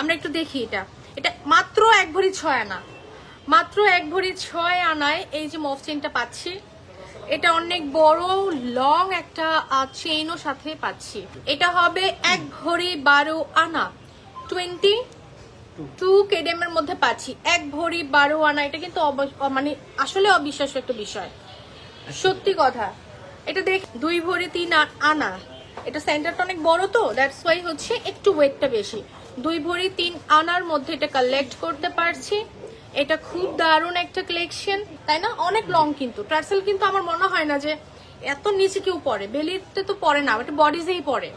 আমরা একটু দেখি এটা। এটা মাত্র এক ভরি ছয় আনা। মাত্র এক ভরি ছয় আনায় এই যে মফ চেনটা পাচ্ছি, এটা অনেক বড় লং একটা চেইনও সাথে পাচ্ছি। এটা হবে এক ভরি বারো আনা। টোয়েন্টি টু কেডিএম এর মধ্যে পাচ্ছি। এক ভরি বারো আনা, এটা কিন্তু মানে আসলে অবিশ্বাস্য একটা বিষয়। সত্যি কথা। এটা দেখ, দুই ভরি তিন আনা। এটা সেন্টারটা অনেক বড় তো দ্যাটস ওয়াই হচ্ছে একটু ওয়েটটা বেশি। দুই ভরি তিন আনার মধ্যে এটা কালেক্ট করতে পারছি। এটা খুব দারুণ একটা কালেকশন তাই না? অনেক লং কিন্তু। টার্সেল কিন্তু আমার মনে হয় না যে এত নিচে কেউ পরে। বেলিতে তো পরে না এটা বডিজেই পরে।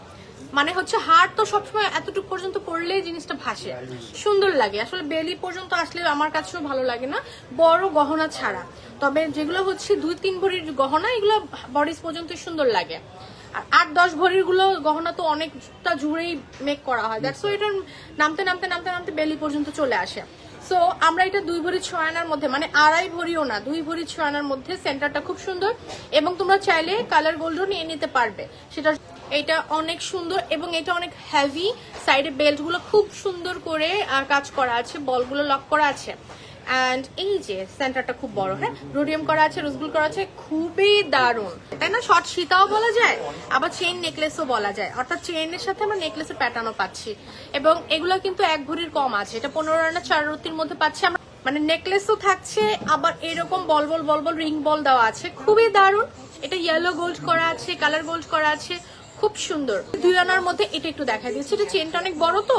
মানে হচ্ছে হাড় তো সবসময় এতটুকু পর্যন্ত পড়লে জিনিসটা ভাসে। সুন্দর লাগে। আসলে বেলি পর্যন্ত আসলে আমার কাছেও ভালো লাগে না। বড় গহনা ছাড়া। তবে যেগুলো হচ্ছে দুই তিন ভরির গহনা, এগুলো বডিজ পর্যন্ত সুন্দর লাগে। আর আট, দশ ভরিরগুলো গহনা তো অনেকটা জুড়েই মেক করা হয়। দ্যাটস এটা নামতে নামতে নামতে নামতে বেলি পর্যন্ত চলে আসে। সো আমরা এটা দুই ভরি ছয় আনার মধ্যে মানে আড়াই ভরিও না, দুই ভরি ছয় আনার মধ্যে সেন্টারটা খুব সুন্দর এবং তোমরা চাইলে কালার গোল্ডও নিয়ে নিতে পারবে। সেটা এটা অনেক সুন্দর এবং এটা অনেক হেভি সাইডে বেল্টগুলো খুব সুন্দর করে কাজ করা আছে বলগুলো লক করা আছে। অ্যান্ড এই যে সেন্টারটা খুব বড় হ্যাঁ? রোডিয়াম করা আছে রোজগুল করা আছে, খুবই দারুণ। তাই না? শর্ট সীতাও বলা যায়, আবার চেইন নেকলেসও বলা যায়। অর্থাৎ চেইনের সাথে আমরা নেকলেসের প্যাটার্নও পাচ্ছি। এবং এগুলো কিন্তু এক ভরির কম আছে। এটা পনেরো রানা চার রতির মধ্যে পাচ্ছি আমরা। মানে নেকলেসও থাকছে, আবার এরকম বল বল বল বল রিং বল দেওয়া আছে। খুবই দারুণ। এটা ইয়েলো গোল্ড করা আছে কালার গোল্ড করা আছে। খুব সুন্দর। দুই আনার মধ্যে এটা একটু দেখা দিচ্ছে এটা চেনটা অনেক বড় তো।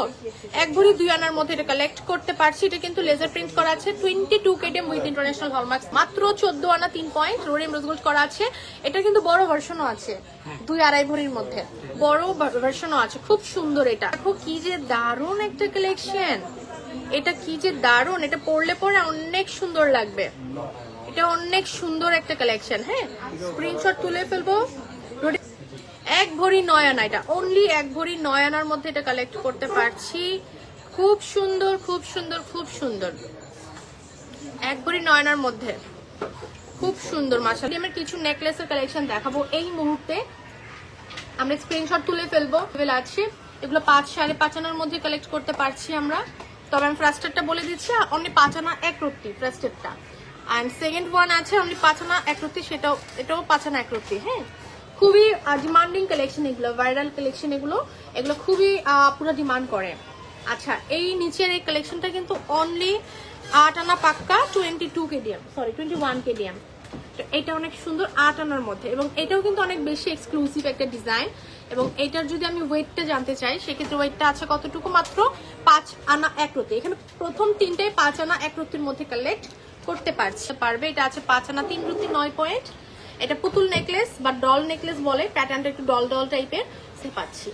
এক ভরি দুই আনার মধ্যে এটা কালেক্ট করতে পারছি। এটা কিন্তু লেজার প্রিন্ট করা আছে। Twenty two KDM with international hallmark মাত্র চোদ্দ আনা, তিন পয়েন্ট রোডিয়াম রোজগোল্ড করা আছে। এটা কিন্তু বড় ভার্সনও আছে। দুই আড়াই ভরির মধ্যে। বড় ভার্সনও আছে। খুব সুন্দর এটা। দেখো কি যে দারুণ একটা কালেকশন এটা কি যে দারুণ। এটা পরলে পরে অনেক সুন্দর লাগবে। এটা অনেক সুন্দর একটা কালেকশন হ্যাঁ? স্ক্রিনশট তুলে ফেলব। এক ভরি নয় আনা এটা অনলি এক ভরি নয় আনার মধ্যে এটা কালেক্ট করতে পারছি। খুব সুন্দর খুব সুন্দর খুব সুন্দর। এক ভরি নয়নার মধ্যে। খুব সুন্দর মাসালি আমার কিছু নেকলেসের কালেকশন দেখাবো এই মুহূর্তে। আমরা স্ক্রিনশট তুলে ফেলব। আছে। এগুলো পাঁচ সাড়ে পাঁচ আনার মধ্যে কালেক্ট করতে পারছি আমরা। তবে আমি ফার্স্টেরটা বলে দিচ্ছি অনলি পাঁচ আনা, এক রত্তি ফার্স্টেরটা অ্যান্ড সেকেন্ড ওয়ান আছে অনলি পাঁচ আনা, এক রত্তি সেটাও, এটাও পাঁচ আনা, এক রত্তি হ্যাঁ? খুবই ডিমান্ডিং কালেকশন এগুলো ভাইরাল কালেকশন এগুলো এগুলো খুবই পুরো ডিমান্ড করে। আচ্ছা এই নিচের এই কালেকশনটা কিন্তু অনলি আট আনা পাক্কা twenty two KDM sorry twenty one KDM তো এটা অনেক সুন্দর আট আনার মধ্যে, এবং এটাও কিন্তু অনেক বেশি এক্সক্লুসিভ একটা ডিজাইন এবং এটার যদি আমি ওয়েটটা জানতে চাই, সেক্ষেত্রে ওয়েটটা আছে কতটুকু মাত্র? পাঁচ আনা এক রতি। এখানে প্রথম তিনটাই পাঁচ আনা এক রতির মধ্যে কালেক্ট করতে পারছে, পারবে। এটা আছে পাঁচ আনা তিন রতি নয় পয়েন্ট এটা পুতুল নেকলেস বা ডল নেকলেস বলে প্যাটার্নটা একটু ডল ডল টাইপের সে পাচ্ছি।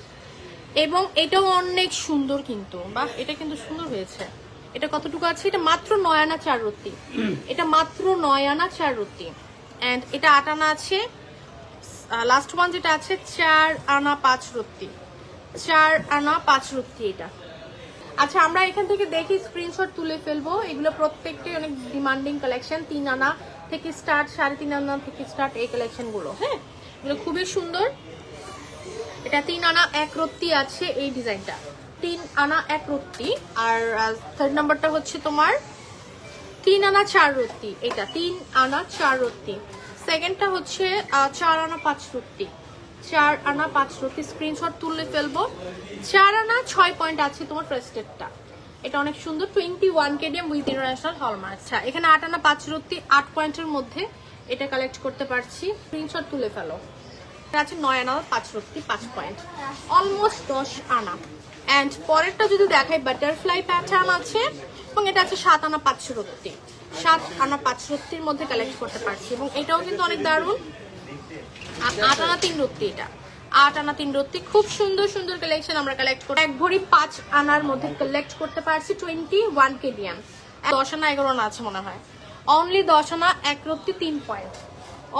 এবং এটাও অনেক সুন্দর কিন্তু। বাহ, এটা কিন্তু সুন্দর হয়েছে। এটা কতটুকু আছে? এটা মাত্র নয় আনা চার রত্তি এটা মাত্র নয় আনা চার রত্তি অ্যান্ড এটা আট আনা আছে। লাস্ট ওয়ান যেটা আছে, চার আনা পাঁচ রত্তি চার আনা পাঁচ রত্তি এটা। আচ্ছা আমরা এখান থেকে দেখি স্ক্রিনশট তুলে ফেলব। এগুলো প্রত্যেকটাই অনেক ডিমান্ডিং কালেকশন তিন আনা থেকে স্টার্ট সাড়ে তিন আনা থেকে স্টার্ট এই কালেকশনগুলো হ্যাঁ? এগুলো খুবই সুন্দর। এটা তিন আনা এক রত্তি আছে এই ডিজাইনটা। তিন আনা এক রত্তি, আর থার্ড নাম্বারটা হচ্ছে তোমার তিন আনা চার রত্তি। এটা, তিন আনা চার রত্তি। সেকেন্ডটা হচ্ছে চার আনা পাঁচ রত্তি। চার আনা পাঁচ রত্তি স্ক্রিনশট তুলে ফেলব। চার আনা ছয় পয়েন্ট আছে তোমার প্রেস্টেডটা এটা অনেক সুন্দর twenty one KDM with international hallmark আচ্ছা এখানে আট আনা পাঁচ রত্তি আট পয়েন্টের মধ্যে এটা কালেক্ট করতে পারছি। স্ক্রিনশট তুলে ফেলো। এটা আছে নয় আনা পাঁচ রত্তি পাঁচ পয়েন্ট অলমোস্ট দশ আনা। অ্যান্ড পরেরটা যদি দেখাই বাটারফ্লাই প্যাটার্ন আছে, এবং এটা আছে সাত আনা পাঁচ রত্তি সাত আনা পাঁচ রত্তির মধ্যে কালেক্ট করতে পারছি, এবং এটাও কিন্তু অনেক দারুণ। আট আনা তিন রত্তি এটা। আট আনা তিন রত্তি, খুব সুন্দর সুন্দর কালেকশন আমরা কালেক্ট করি এক ভরি পাঁচ আনার মধ্যে কালেক্ট করতে পারছি টোয়েন্টি ওয়ান কেডিয়াম দশ আনা, এগারো আনা আছে মনে হয়। অনলি দশ আনা, এক রত্তি তিন পয়েন্ট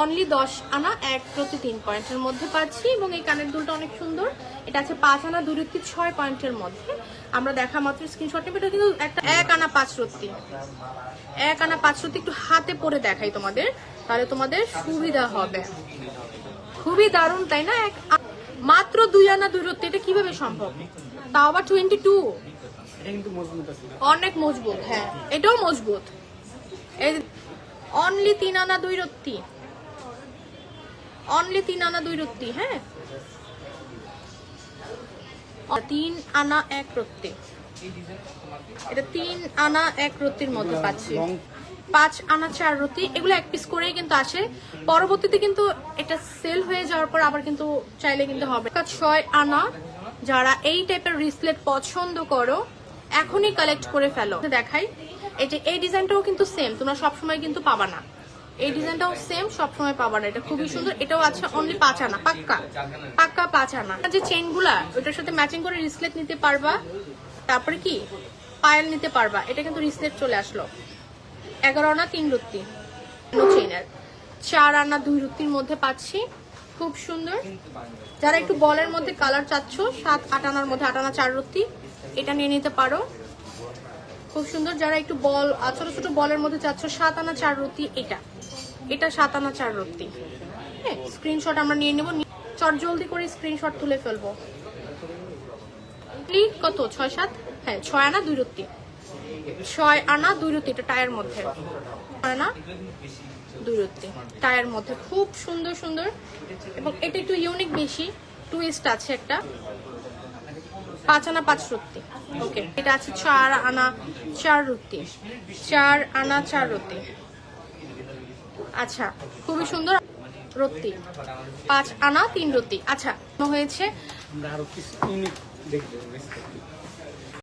অনলি দশ আনা, এক প্রতি তিন পয়েন্টের মধ্যে পাচ্ছি এবং এই কানের দুলটা অনেক সুন্দর। এটা আছে পাঁচ আনা দুই রত্তি ছয় পয়েন্টের মধ্যে। আমরা দেখা মাত্র স্ক্রিনশট নেব এটা কিন্তু একটা এক আনা পাঁচ রত্তি। এক আনা পাঁচ রত্তি একটু হাতে পরে দেখাই তোমাদের, তাহলে তোমাদের সুবিধা হবে। খুবই দারুণ তাই না? এক মাত্র দুই আনা দুই রত্তি এটা কীভাবে সম্ভব? তাও আবার টোয়েন্টি টু অনেক মজবুত হ্যাঁ এটাও মজবুত। এই অনলি তিন আনা দুই রত্তি অনলি তিন আনা দুই রত্তি হ্যাঁ? তিন আনা এক রত্তি। এটা তিন আনা এক রত্তির মধ্যে পাচ্ছি। পাঁচ আনা চার রুটি, এগুলো এক পিস করেই কিন্তু আসে। পরবর্তীতে কিন্তু এটা সেল হয়ে যাওয়ার পর আবার কিন্তু চাইলে কিন্তু হবে। ছয় আনা, যারা এই টাইপের রিসলেট পছন্দ করো, এখনই কালেক্ট করে ফেলো। দেখাই যে এই ডিজাইনটাও কিন্তু সেম তোমরা সবসময় কিন্তু পাবা না। এই ডিজাইনটাও সেম সবসময় পাবা না। এটা খুবই সুন্দর, এটাও আছে অনলি পাঁচ আনা, পাক্কা পাক্কা পাঁচ আনা। যে চেনগুলা ওটার সাথে ম্যাচিং করে রিসলেট নিতে পারবা, তারপরে কি পায়েল নিতে পারবা, এটা কিন্তু রিসলেট চলে আসলো। এগারো আনা তিন রুত্তি চার আনা দুই রুত্তির মধ্যে পাচ্ছি। খুব সুন্দর। যারা একটু বলের মধ্যে কালার চাচ্ছ, সাত, আট আনার মধ্যে আট আনা চার রুত্তি এটা নিয়ে নিতে পারো। খুব সুন্দর। যারা একটু বল ছোট ছোট বলের মধ্যে চাচ্ছ, সাত আনা চার রুটি, এটা। এটা সাত আনা চার রুটি। হ্যাঁ স্ক্রিনশট আমরা নিয়ে নেব। চট জলদি করে স্ক্রিনশট তুলে ফেলব। কত? ছয়, সাত? হ্যাঁ ছয় আনা দুই রুটি। ছয় আনা, দুই রুটি, এটা টায়ের মধ্যে। আনা, দুই রুটি, টায়ের মধ্যে। খুব সুন্দর সুন্দর। এবং এটা একটু ইউনিক বেশি টুইস্ট আছে একটা। পাঁচ আনা, পাঁচ রুটি। ওকে এটা আছে চার আনা, চার রুটি। চার আনা, চার রুটি। আচ্ছা খুবই সুন্দর রুটি। পাঁচ আনা, তিন রুটি। আচ্ছা হয়েছে